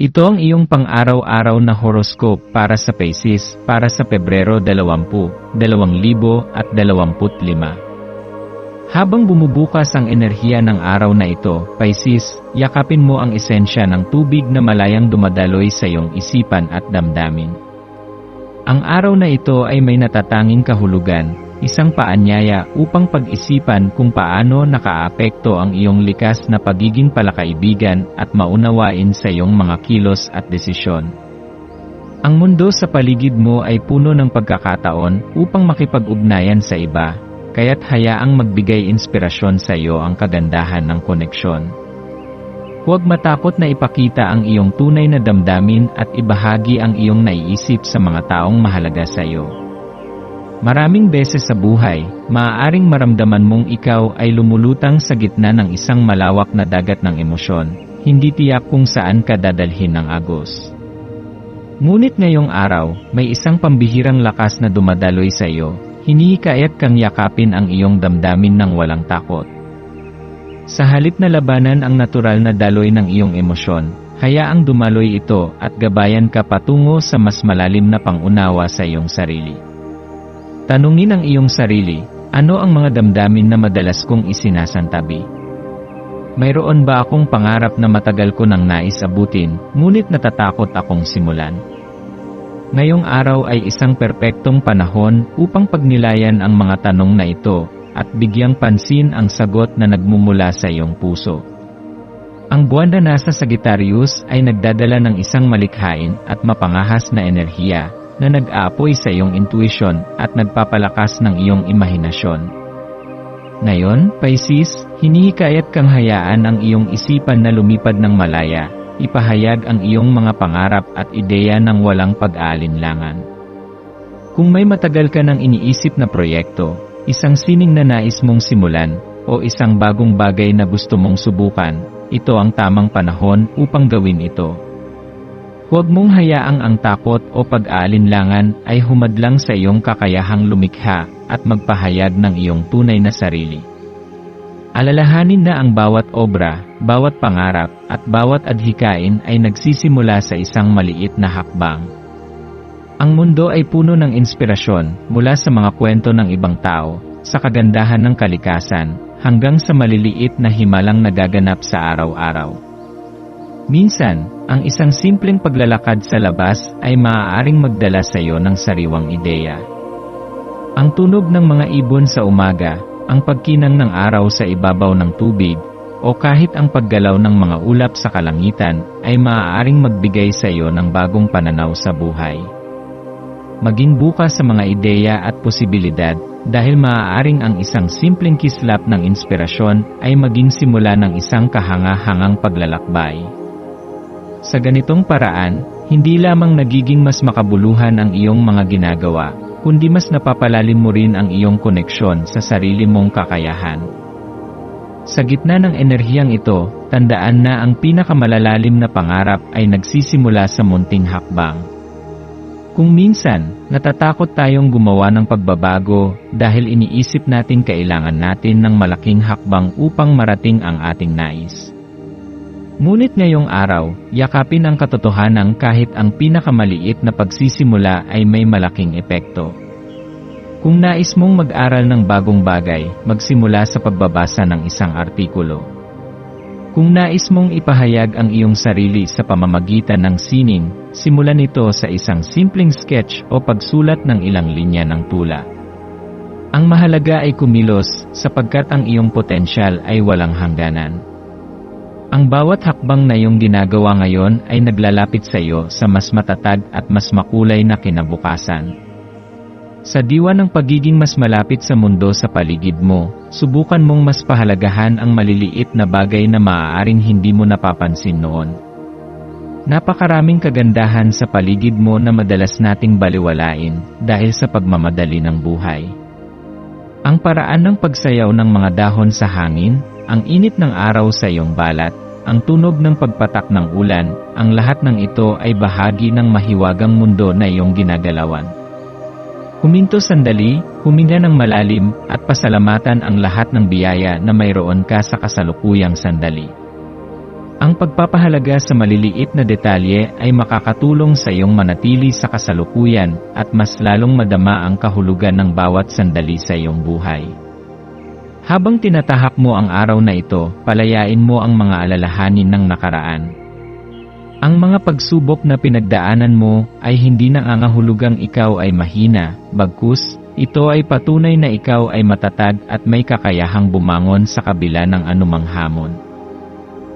Ito ang iyong pang-araw-araw na horoscope para sa Pisces para sa Pebrero 20, 2025. Habang bumubukas ang enerhiya ng araw na ito, Pisces, yakapin mo ang esensya ng tubig na malayang dumadaloy sa iyong isipan at damdamin. Ang araw na ito ay may natatanging kahulugan, isang paanyaya upang pag-isipan kung paano nakaapekto ang iyong likas na pagiging palakaibigan at maunawain sa iyong mga kilos at desisyon. Ang mundo sa paligid mo ay puno ng pagkakataon upang makipag-ugnayan sa iba, kaya't hayaang magbigay inspirasyon sa iyo ang kagandahan ng koneksyon. Huwag matakot na ipakita ang iyong tunay na damdamin at ibahagi ang iyong naiisip sa mga taong mahalaga sa iyo. Maraming beses sa buhay, maaaring maramdaman mong ikaw ay lumulutang sa gitna ng isang malawak na dagat ng emosyon, hindi tiyak kung saan ka dadalhin ng agos. Ngunit ngayong araw, may isang pambihirang lakas na dumadaloy sa iyo, hinihikayat kang yakapin ang iyong damdamin ng walang takot. Sa halip na labanan ang natural na daloy ng iyong emosyon, hayaang dumaloy ito at gabayan ka patungo sa mas malalim na pangunawa sa iyong sarili. Tanungin ang iyong sarili, ano ang mga damdamin na madalas kong isinasantabi? Mayroon ba akong pangarap na matagal ko nang nais abutin, ngunit natatakot akong simulan? Ngayong araw ay isang perpektong panahon upang pagnilayan ang mga tanong na ito at bigyang pansin ang sagot na nagmumula sa iyong puso. Ang buwan na nasa Sagittarius ay nagdadala ng isang malikhain at mapangahas na enerhiya na nag-aapoy sa iyong intuition at nagpapalakas ng iyong imahinasyon. Ngayon, Pisces, hinihikayat kang hayaan ang iyong isipan na lumipad ng malaya, ipahayag ang iyong mga pangarap at ideya ng walang pag-aalinlangan. Kung may matagal ka nang iniisip na proyekto, isang sining na nais mong simulan, o isang bagong bagay na gusto mong subukan, ito ang tamang panahon upang gawin ito. Huwag mong hayaang ang takot o pag-aalinlangan ay humadlang sa iyong kakayahang lumikha at magpahayag ng iyong tunay na sarili. Alalahanin na ang bawat obra, bawat pangarap, at bawat adhikain ay nagsisimula sa isang maliit na hakbang. Ang mundo ay puno ng inspirasyon mula sa mga kwento ng ibang tao, sa kagandahan ng kalikasan, hanggang sa maliliit na himalang nagaganap sa araw-araw. Minsan, ang isang simpleng paglalakad sa labas ay maaaring magdala sa iyo ng sariwang ideya. Ang tunog ng mga ibon sa umaga, ang pagkinang ng araw sa ibabaw ng tubig, o kahit ang paggalaw ng mga ulap sa kalangitan ay maaaring magbigay sa iyo ng bagong pananaw sa buhay. Maging bukas sa mga ideya at posibilidad dahil maaaring ang isang simpleng kislap ng inspirasyon ay maging simula ng isang kahanga-hangang paglalakbay. Sa ganitong paraan, hindi lamang nagiging mas makabuluhan ang iyong mga ginagawa, kundi mas napapalalim mo rin ang iyong koneksyon sa sarili mong kakayahan. Sa gitna ng enerhiyang ito, tandaan na ang pinakamalalalim na pangarap ay nagsisimula sa munting hakbang. Kung minsan, natatakot tayong gumawa ng pagbabago dahil iniisip natin kailangan natin ng malaking hakbang upang marating ang ating nais. Ngunit ngayong araw, yakapin ang katotohanan kahit ang pinakamaliit na pagsisimula ay may malaking epekto. Kung nais mong mag-aral ng bagong bagay, magsimula sa pagbabasa ng isang artikulo. Kung nais mong ipahayag ang iyong sarili sa pamamagitan ng sining, simulan ito sa isang simpleng sketch o pagsulat ng ilang linya ng tula. Ang mahalaga ay kumilos sapagkat ang iyong potensyal ay walang hangganan. Ang bawat hakbang na iyong ginagawa ngayon ay naglalapit sa iyo sa mas matatag at mas makulay na kinabukasan. Sa diwa ng pagiging mas malapit sa mundo sa paligid mo, subukan mong mas pahalagahan ang maliliit na bagay na maaaring hindi mo napapansin noon. Napakaraming kagandahan sa paligid mo na madalas nating baliwalain dahil sa pagmamadali ng buhay. Ang paraan ng pagsayaw ng mga dahon sa hangin, ang init ng araw sa iyong balat, ang tunog ng pagpatak ng ulan, ang lahat ng ito ay bahagi ng mahiwagang mundo na iyong ginagalawan. Huminto sandali, huminga ng malalim, at pasalamatan ang lahat ng biyaya na mayroon ka sa kasalukuyang sandali. Ang pagpapahalaga sa maliliit na detalye ay makakatulong sa iyong manatili sa kasalukuyan at mas lalong madama ang kahulugan ng bawat sandali sa iyong buhay. Habang tinatahak mo ang araw na ito, palayain mo ang mga alalahanin ng nakaraan. Ang mga pagsubok na pinagdaanan mo ay hindi nangangahulugang ikaw ay mahina, bagkus, ito ay patunay na ikaw ay matatag at may kakayahang bumangon sa kabila ng anumang hamon.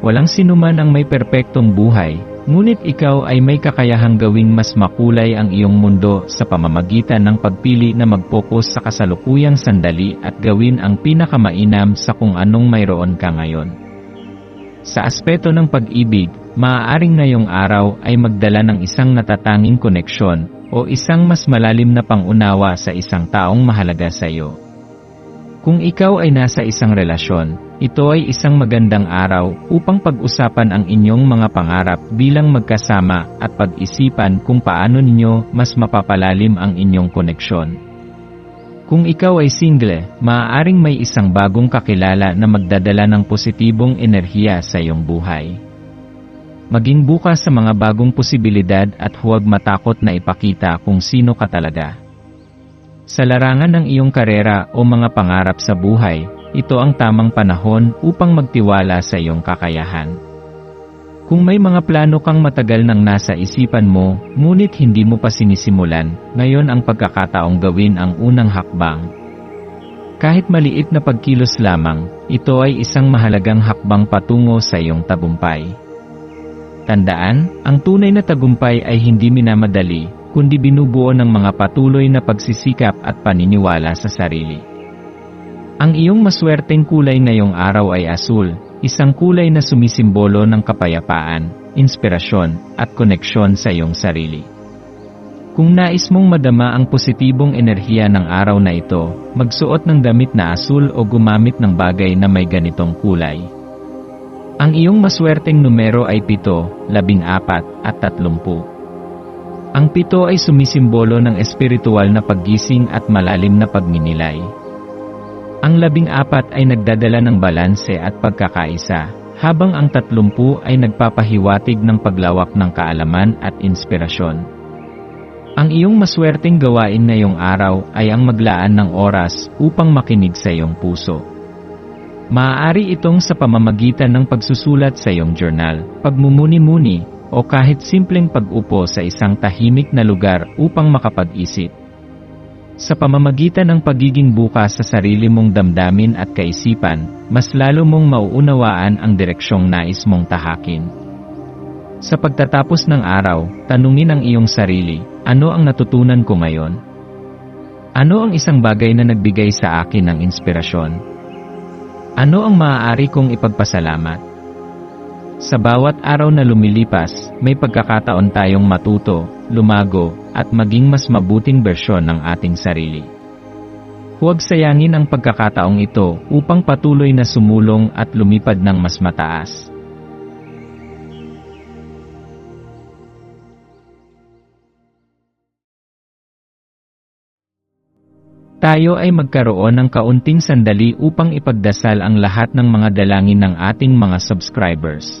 Walang sinuman ang may perpektong buhay, ngunit ikaw ay may kakayahang gawing mas makulay ang iyong mundo sa pamamagitan ng pagpili na mag-focus sa kasalukuyang sandali at gawin ang pinakamainam sa kung anong mayroon ka ngayon. Sa aspeto ng pag-ibig, maaaring ngayong araw ay magdala ng isang natatanging koneksyon o isang mas malalim na pangunawa sa isang taong mahalaga sa iyo. Kung ikaw ay nasa isang relasyon, ito ay isang magandang araw upang pag-usapan ang inyong mga pangarap bilang magkasama at pag-isipan kung paano ninyo mas mapapalalim ang inyong koneksyon. Kung ikaw ay single, maaaring may isang bagong kakilala na magdadala ng positibong enerhiya sa iyong buhay. Maging bukas sa mga bagong posibilidad at huwag matakot na ipakita kung sino ka talaga. Sa larangan ng iyong karera o mga pangarap sa buhay, ito ang tamang panahon upang magtiwala sa iyong kakayahan. Kung may mga plano kang matagal nang nasa isipan mo, ngunit hindi mo pa sinisimulan, ngayon ang pagkakataong gawin ang unang hakbang. Kahit maliit na pagkilos lamang, ito ay isang mahalagang hakbang patungo sa iyong tagumpay. Tandaan, ang tunay na tagumpay ay hindi minamadali, kundi binubuo ng mga patuloy na pagsisikap at paniniwala sa sarili. Ang iyong maswerteng kulay ngayong araw ay asul, isang kulay na sumisimbolo ng kapayapaan, inspirasyon, at koneksyon sa iyong sarili. Kung nais mong madama ang positibong enerhiya ng araw na ito, magsuot ng damit na asul o gumamit ng bagay na may ganitong kulay. Ang iyong maswerteng numero ay 7, 14, at 30. Ang pito ay sumisimbolo ng espiritual na paggising at malalim na pagninilay. Ang labing apat ay nagdadala ng balanse at pagkakaisa, habang ang tatlumpu ay nagpapahiwatig ng paglawak ng kaalaman at inspirasyon. Ang iyong maswerteng gawain ngayong araw ay ang maglaan ng oras upang makinig sa iyong puso. Maaari itong sa pamamagitan ng pagsusulat sa iyong journal, pagmumuni-muni, o kahit simpleng pag-upo sa isang tahimik na lugar upang makapag-isip. Sa pamamagitan ng pagiging bukas sa sarili mong damdamin at kaisipan, mas lalo mong mauunawaan ang direksyong nais mong tahakin. Sa pagtatapos ng araw, tanungin ang iyong sarili, ano ang natutunan ko ngayon? Ano ang isang bagay na nagbigay sa akin ng inspirasyon? Ano ang maaari kong ipagpasalamat? Sa bawat araw na lumilipas, may pagkakataon tayong matuto, lumago, at maging mas mabuting bersyon ng ating sarili. Huwag sayangin ang pagkakataong ito upang patuloy na sumulong at lumipad ng mas mataas. Tayo ay magkaroon ng kaunting sandali upang ipagdasal ang lahat ng mga dalangin ng ating mga subscribers,